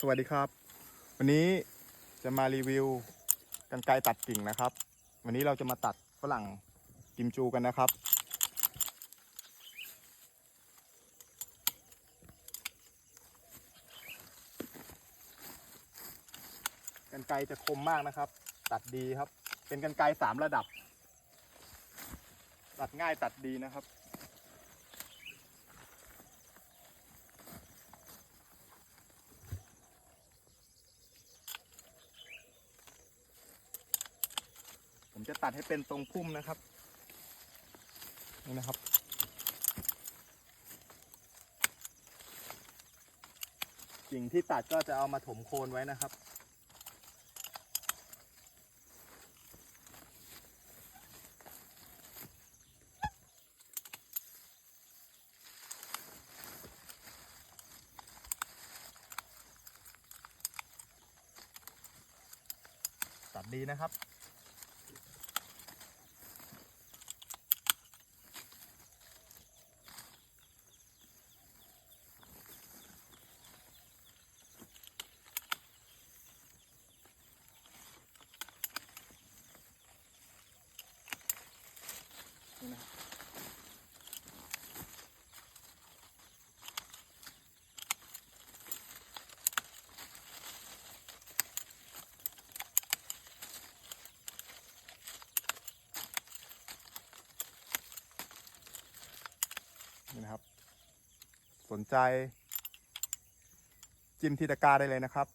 สวัสดีครับ วันนี้จะมารีวิวกันไกรตัดกิ่งนะครับ วันนี้เราจะมาตัดฝรั่งกิมจูกันนะครับ กันไกรจะคมมากนะครับ ตัดดีครับ เป็นกันไกรสามระดับ ตัดง่ายตัดดีนะครับ ผมจะตัดให้เป็นตรงพุ่มนะครับ นี่นะครับ กิ่งที่ตัดก็จะเอามาถมโคนไว้นะครับ ตัดดีนะครับ นี่นะครับนี่นะครับ สนใจ จิ้มที่ตะกร้าได้เลยนะครับ